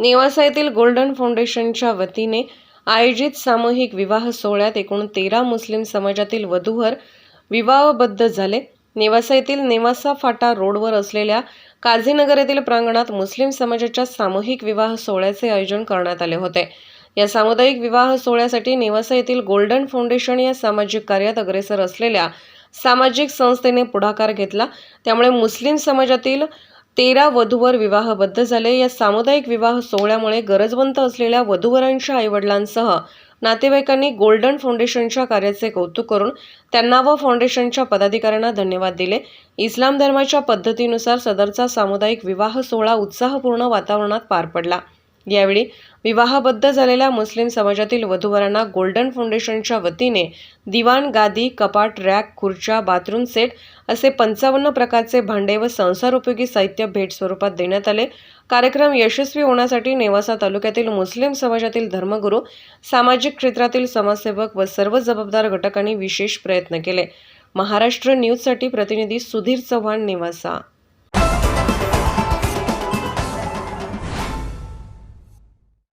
नेवासा येथील गोल्डन फाउंडेशनच्या वतीने आयोजित सामूहिक विवाह सोहळ्यात एकूण तेरा मुस्लिम समाजातील वधूवर विवाहबद्ध झाले. नेवासा येथील नेवासा फाटा रोडवर असलेल्या काझीनगर येथील प्रांगणात मुस्लिम समाजाच्या सामूहिक विवाह सोहळ्याचे आयोजन करण्यात आले होते. या सामुदायिक विवाह सोहळ्यासाठी नेवासा येथील गोल्डन फाउंडेशन या सामाजिक कार्यात अग्रेसर असलेल्या सामाजिक संस्थेने पुढाकार घेतला. त्यामुळे मुस्लिम समाजातील तेरा वधूवर विवाहबद्ध झाले. या सामुदायिक विवाह सोहळ्यामुळे गरजवंत असलेल्या वधूवरांच्या आईवडिलांसह नातेवाईकांनी गोल्डन फाउंडेशनच्या कार्याचे कौतुक करून त्यांना व फाउंडेशनच्या पदाधिकाऱ्यांना धन्यवाद दिले. इस्लाम धर्माच्या पद्धतीनुसार सदरचा सामुदायिक विवाह सोहळा उत्साहपूर्ण वातावरणात पार पडला. यावेळी विवाहबद्ध झालेल्या मुस्लिम समाजातील वधूवरांना गोल्डन फाउंडेशनच्या वतीने दिवाण गादी कपाट रॅक खुर्च्या बाथरूम सेट असे पंचावन्न प्रकारचे भांडे व संसारोपयोगी साहित्य भेट स्वरूपात देण्यात आले. कार्यक्रम यशस्वी होण्यासाठी नेवासा तालुक्यातील मुस्लिम समाजातील धर्मगुरू सामाजिक क्षेत्रातील समाजसेवक व सर्व जबाबदार घटकांनी विशेष प्रयत्न केले. महाराष्ट्र न्यूजसाठी प्रतिनिधी सुधीर चव्हाण नेवासा.